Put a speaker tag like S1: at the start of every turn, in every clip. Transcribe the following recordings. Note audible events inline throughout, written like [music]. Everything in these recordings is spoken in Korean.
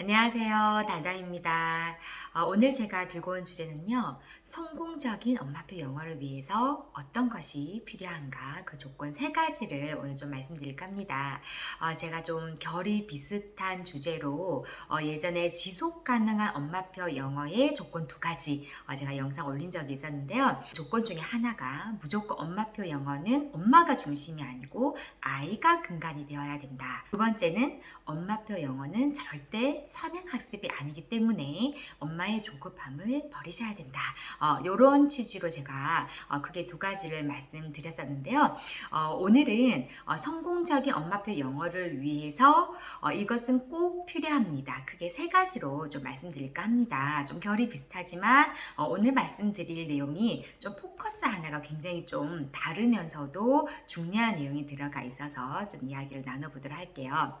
S1: 안녕하세요. 달달입니다. 어, 오늘 제가 들고 온 주제는요. 성공적인 엄마표 영어를 위해서 어떤 것이 필요한가 그 조건 세 가지를 오늘 좀 말씀드릴까 합니다. 어, 제가 좀 결이 비슷한 주제로 어, 예전에 지속 가능한 엄마표 영어의 조건 두 가지 어, 제가 영상 올린 적이 있었는데요. 조건 중에 하나가 무조건 엄마표 영어는 엄마가 중심이 아니고 아이가 근간이 되어야 된다. 두 번째는 엄마표 영어는 절대 선행 학습이 아니기 때문에 엄마의 조급함을 버리셔야 된다. 어, 이런 취지로 제가 어, 크게 두 가지를 말씀드렸었는데요. 어, 오늘은 어, 성공적인 엄마표 영어를 위해서 어, 이것은 꼭 필요합니다. 크게 세 가지로 좀 말씀드릴까 합니다. 좀 결이 비슷하지만 어, 오늘 말씀드릴 내용이 좀 포커스 하나가 굉장히 좀 다르면서도 중요한 내용이 들어가 있어서 좀 이야기를 나눠보도록 할게요.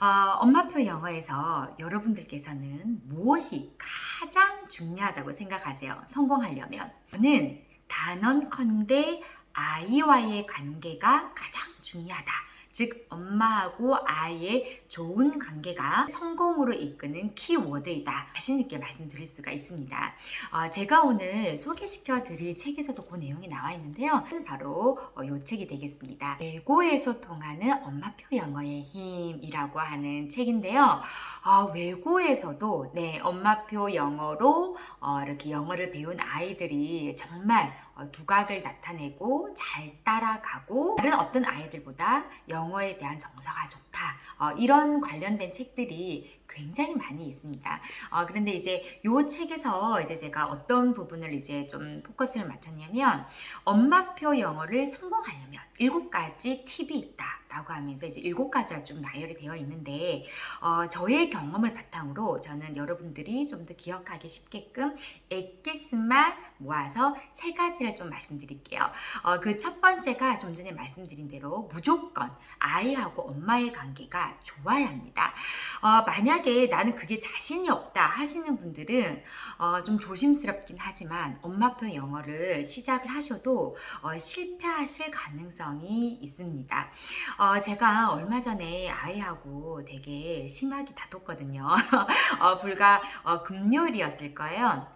S1: 어, 엄마표 영어에서 여러분들께서는 무엇이 가장 중요하다고 생각하세요? 성공하려면. 저는 단언컨대 아이와의 관계가 가장 중요하다. 즉, 엄마하고 아이의 좋은 관계가 성공으로 이끄는 키워드이다. 자신 있게 말씀드릴 수가 있습니다. 어, 제가 오늘 소개시켜 드릴 책에서도 그 내용이 나와 있는데요. 바로 어, 이 책이 되겠습니다. 외고에서 통하는 엄마표 영어의 힘이라고 하는 책인데요. 어, 외고에서도 네, 엄마표 영어로 어, 이렇게 영어를 배운 아이들이 정말 어, 두각을 나타내고 잘 따라가고 다른 어떤 아이들보다 영어에 대한 정서가 좋다. 어, 이런 관련된 책들이 굉장히 많이 있습니다. 어, 그런데 이제 이 책에서 이제 제가 어떤 부분을 이제 좀 포커스를 맞췄냐면 엄마표 영어를 성공하려면 일곱 가지 팁이 있다 라고 하면서 이제 일곱 가지가 좀 나열이 되어 있는데 어, 저의 경험을 바탕으로 저는 여러분들이 좀 더 기억하기 쉽게끔 엑기스만 모아서 세 가지를 좀 말씀드릴게요. 어, 그 첫 번째가 좀 전에 말씀드린 대로 무조건 아이하고 엄마의 관계가 좋아야 합니다. 어, 만약에 나는 그게 자신이 없다 하시는 분들은 어, 좀 조심스럽긴 하지만 엄마표 영어를 시작을 하셔도 어, 실패하실 가능성이 있습니다. 어, 제가 얼마 전에 아이하고 되게 심하게 다퉜거든요. [laughs] 어, 불과 어, 금요일이었을 거예요.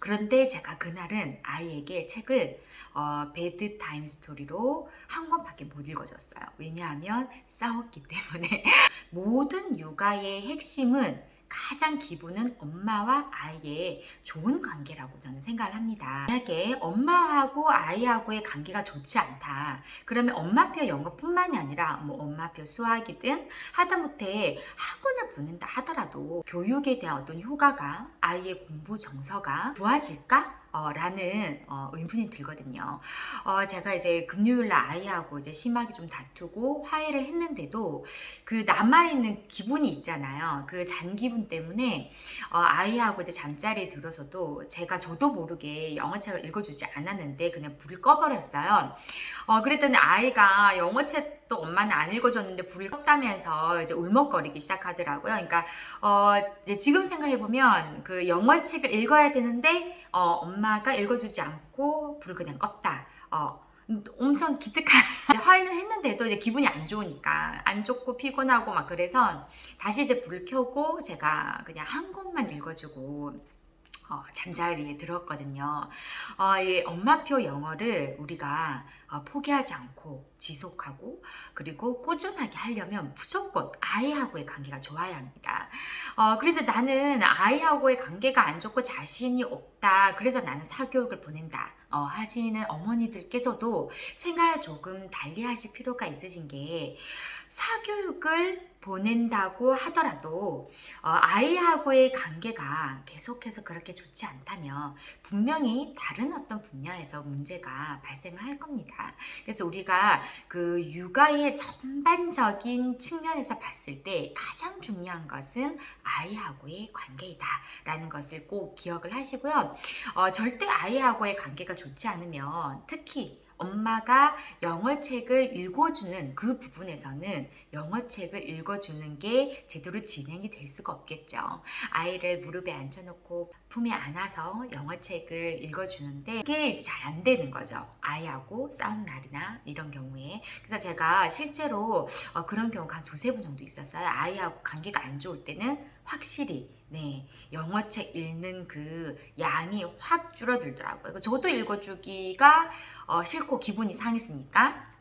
S1: 그런데 제가 그날은 아이에게 책을 어, 배드 타임 스토리로 한 권밖에 못 읽어줬어요. 왜냐하면 싸웠기 때문에 [laughs] 모든 육아의 핵심은 가장 기본은 엄마와 아이의 좋은 관계라고 저는 생각을 합니다. 만약에 엄마하고 아이하고의 관계가 좋지 않다. 그러면 엄마표 영어뿐만이 아니라 뭐 엄마표 수학이든 하다못해 학원을 보낸다 하더라도 교육에 대한 어떤 효과가 아이의 공부 정서가 좋아질까? 어, 라는 어, 의문이 들거든요. 어, 제가 이제 금요일날 아이하고 이제 심하게 좀 다투고 화해를 했는데도 그 남아있는 기분이 있잖아요. 그 잔 기분 때문에 어, 아이하고 이제 잠자리에 들어서도 제가 저도 모르게 영어책을 읽어주지 않았는데 그냥 불을 꺼버렸어요. 어, 그랬더니 아이가 영어책 도 엄마는 안 읽어줬는데 불을 껐다면서 이제 울먹거리기 시작하더라고요. 그러니까 어, 이제 지금 생각해 보면 그 영어 책을 읽어야 되는데 어, 엄마가 읽어주지 않고 불을 그냥 껐다. 어, 엄청 기특한 [laughs] 화해는 했는데도 이제 기분이 안 좋으니까 안 좋고 피곤하고 막 그래서 다시 이제 불을 켜고 제가 그냥 한 권만 읽어주고 어, 잠자리에 들었거든요. 어, 이 엄마표 영어를 우리가 어, 포기하지 않고 지속하고 그리고 꾸준하게 하려면 무조건 아이하고의 관계가 좋아야 합니다. 어, 그런데 나는 아이하고의 관계가 안 좋고 자신이 없다. 그래서 나는 사교육을 보낸다. 어, 하시는 어머니들께서도 생활 조금 달리 하실 필요가 있으신 게 사교육을 보낸다고 하더라도 어, 아이하고의 관계가 계속해서 그렇게 좋지 않다면 분명히 다른 어떤 분야에서 문제가 발생을 할 겁니다. 그래서 우리가 그 육아의 전반적인 측면에서 봤을 때 가장 중요한 것은 아이하고의 관계이다라는 것을 꼭 기억을 하시고요. 어, 절대 아이하고의 관계가 좋지 않으면 특히 엄마가 영어책을 읽어주는 그 부분에서는 영어책을 읽어주는 게 제대로 진행이 될 수가 없겠죠. 아이를 무릎에 앉혀놓고 품에 안아서 영어책을 읽어주는데 이게 잘 안 되는 거죠. 아이하고 싸운 날이나 이런 경우에. 그래서 제가 실제로 어, 그런 경우가 한 두세 번 정도 있었어요. 아이하고 관계가 안 좋을 때는 확실히 네 영어책 읽는 그 양이 확 줄어들더라고요. 저도 읽어주기가 어, 싫고 기분이 상했으니까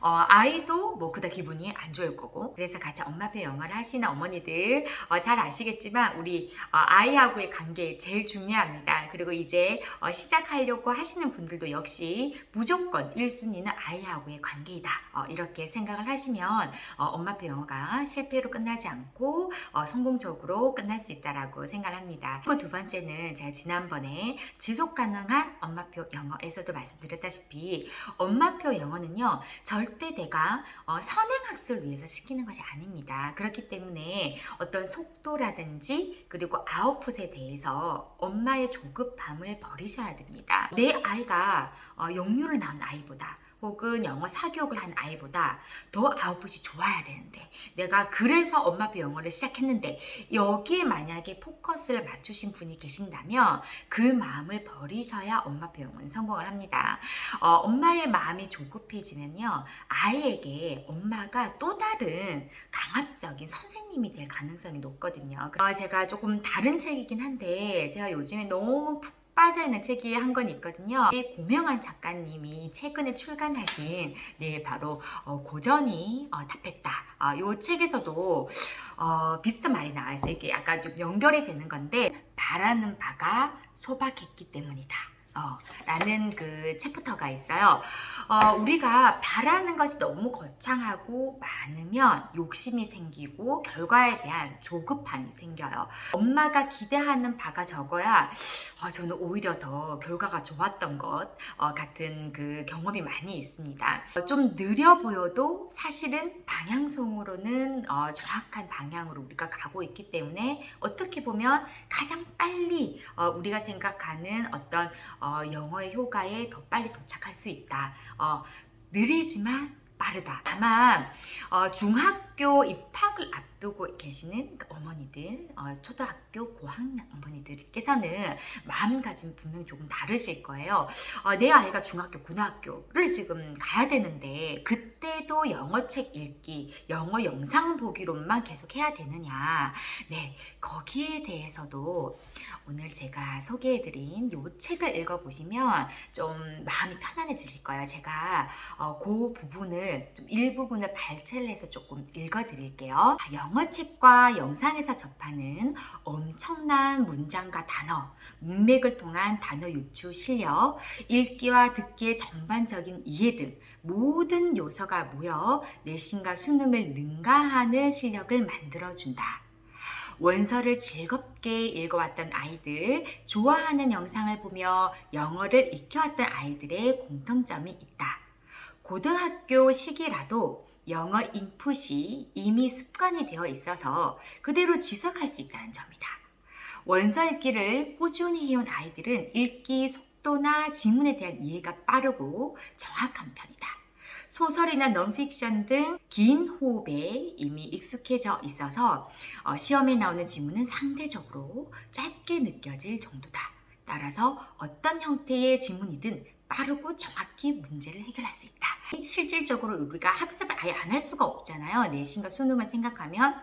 S1: 어, 아이도 뭐 그다 기분이 안 좋을 거고 그래서 같이 엄마표 영어를 하시는 어머니들 어, 잘 아시겠지만 우리 어, 아이하고의 관계 제일 중요합니다. 그리고 이제 어, 시작하려고 하시는 분들도 역시 무조건 1순위는 아이하고의 관계이다. 어, 이렇게 생각을 하시면 어, 엄마표 영어가 실패로 끝나지 않고 어, 성공적으로 끝날 수 있다라고 생각을 합니다. 그리고 두 번째는 제가 지난번에 지속 가능한 엄마표 영어에서도 말씀드렸다시피 엄마표 영어는요 절대 내가 어, 선행학습을 위해서 시키는 것이 아닙니다. 그렇기 때문에 어떤 속도라든지 그리고 아웃풋에 대해서 엄마의 조급함을 버리셔야 됩니다. 내 아이가 어, 영유를 낳은 아이보다 혹은 영어 사교육을 한 아이보다 더 아웃풋이 좋아야 되는데 내가 그래서 엄마표 영어를 시작했는데 여기에 만약에 포커스를 맞추신 분이 계신다면 그 마음을 버리셔야 엄마표 영어는 성공을 합니다. 어, 엄마의 마음이 조급해지면요 아이에게 엄마가 또 다른 강압적인 선생님이 될 가능성이 높거든요. 어, 제가 조금 다른 책이긴 한데 제가 요즘에 너무 푹 빠져있는 책이 한 권 있거든요. 이 고명환 작가님이 최근에 출간하신 네 바로 어, 고전이 어, 답했다. 어, 이 책에서도 어, 비슷한 말이 나와 있어요. 이게 약간 좀 연결이 되는 건데 바라는 바가 소박했기 때문이다. 어, 라는 그 챕터가 있어요. 어, 우리가 바라는 것이 너무 거창하고 많으면 욕심이 생기고 결과에 대한 조급함이 생겨요. 엄마가 기대하는 바가 적어야 어, 저는 오히려 더 결과가 좋았던 것 어, 같은 그 경험이 많이 있습니다. 어, 좀 느려 보여도 사실은 방향성으로는 어, 정확한 방향으로 우리가 가고 있기 때문에 어떻게 보면 가장 빨리 어, 우리가 생각하는 어떤 어, 영어의 효과에 더 빨리 도착할 수 있다. 어, 느리지만 빠르다. 다만 어, 중학 교 입학을 앞두고 계시는 그 어머니들, 어, 초등학교 고학년 어머니들께서는 마음가짐 분명히 조금 다르실 거예요. 어, 내 아이가 중학교, 고등학교를 지금 가야 되는데 그때도 영어책 읽기, 영어 영상 보기로만 계속 해야 되느냐? 네, 거기에 대해서도 오늘 제가 소개해드린 이 책을 읽어보시면 좀 마음이 편안해지실 거예요. 제가 어, 그 부분을 좀 일부분을 발췌를 해서 조금 읽 어드릴게요. 아, 영어책과 영상에서 접하는 엄청난 문장과 단어, 문맥을 통한 단어 유추 실력, 읽기와 듣기의 전반적인 이해 등 모든 요소가 모여 내신과 수능을 능가하는 실력을 만들어준다. 원서를 즐겁게 읽어왔던 아이들, 좋아하는 영상을 보며 영어를 익혀왔던 아이들의 공통점이 있다. 고등학교 시기라도 영어 인풋이 이미 습관이 되어 있어서 그대로 지속할 수 있다는 점이다. 원서 읽기를 꾸준히 해온 아이들은 읽기 속도나 지문에 대한 이해가 빠르고 정확한 편이다. 소설이나 넌픽션 등 긴 호흡에 이미 익숙해져 있어서 어, 시험에 나오는 지문은 상대적으로 짧게 느껴질 정도다. 따라서 어떤 형태의 지문이든 빠르고 정확히 문제를 해결할 수 있다. 실질적으로 우리가 학습을 아예 안 할 수가 없잖아요. 내신과 수능을 생각하면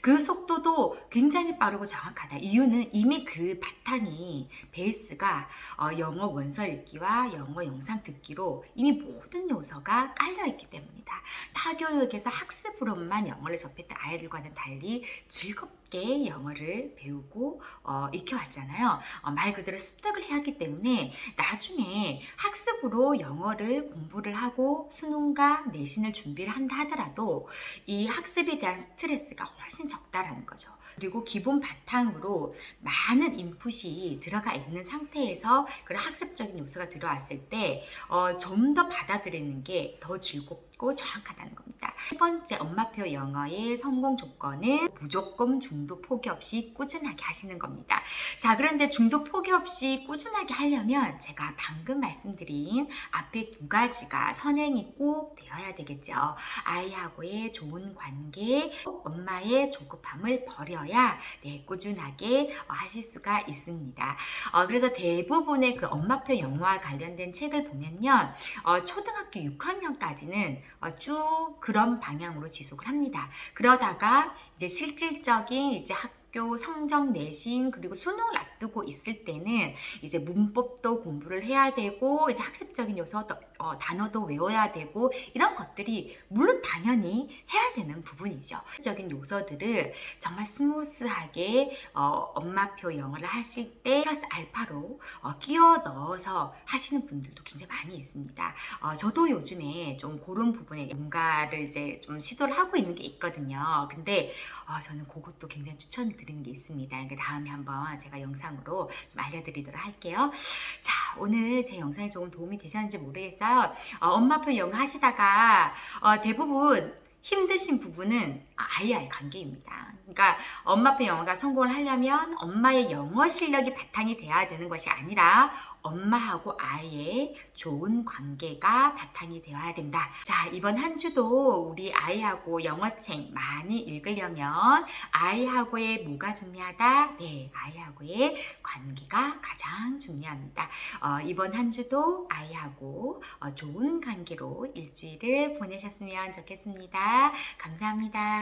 S1: 그 속도도 굉장히 빠르고 정확하다. 이유는 이미 그 바탕이 베이스가 어, 영어 원서 읽기와 영어 영상 듣기로 이미 모든 요소가 깔려 있기 때문이다. 타교육에서 학습으로만 영어를 접했던 아이들과는 달리 즐겁게 영어를 배우고 어, 익혀왔잖아요. 어, 말 그대로 습득을 해야 하기 때문에 나중에 학습 으로 영어를 공부를 하고 수능과 내신을 준비를 한다 하더라도 이 학습에 대한 스트레스가 훨씬 적다라는 거죠. 그리고 기본 바탕으로 많은 인풋이 들어가 있는 상태에서 그런 학습적인 요소가 들어왔을 때 어, 좀 더 받아들이는 게 더 즐겁고 정확하다는 겁니다. 세 번째 엄마표 영어의 성공 조건은 무조건 중도 포기 없이 꾸준하게 하시는 겁니다. 자, 그런데 중도 포기 없이 꾸준하게 하려면 제가 방금 말씀드린 앞에 두 가지가 선행이 꼭 되어야 되겠죠. 아이하고의 좋은 관계, 엄마의 조급함을 버려 되어야 네, 꾸준하게 어, 하실 수가 있습니다. 어, 그래서 대부분의 그 엄마표 영어와 관련된 책을 보면요. 어, 초등학교 6학년까지는 어, 쭉 그런 방향으로 지속을 합니다. 그러다가 이제 실질적인 이제 학교 성적 내신 그리고 수능을 앞두고 있을 때는 이제 문법도 공부를 해야 되고 이제 학습적인 요소도 어, 단어도 외워야 되고 이런 것들이 물론 당연히 해야 되는 부분이죠. 적인 요소들을 정말 스무스하게 어, 엄마표 영어를 하실 때 플러스 알파로 어, 끼워 넣어서 하시는 분들도 굉장히 많이 있습니다. 어, 저도 요즘에 좀 그런 부분에 뭔가를 이제 좀 시도를 하고 있는 게 있거든요. 근데 어, 저는 그것도 굉장히 추천드리는 게 있습니다. 그러니까 다음에 한번 제가 영상 으로 좀 알려드리도록 할게요. 자, 오늘 제 영상이 조금 도움이 되셨는지 모르겠어요. 어, 엄마표 영어 하시다가 어, 대부분 힘드신 부분은 아이와의 관계입니다. 그러니까 엄마표 영어가 성공을 하려면 엄마의 영어 실력이 바탕이 돼야 되는 것이 아니라 엄마하고 아이의 좋은 관계가 바탕이 되어야 된다. 자, 이번 한 주도 우리 아이하고 영어책 많이 읽으려면 아이하고의 뭐가 중요하다? 네, 아이하고의 관계가 가장 중요합니다. 어, 이번 한 주도 아이하고 어, 좋은 관계로 일주일을 보내셨으면 좋겠습니다. 감사합니다.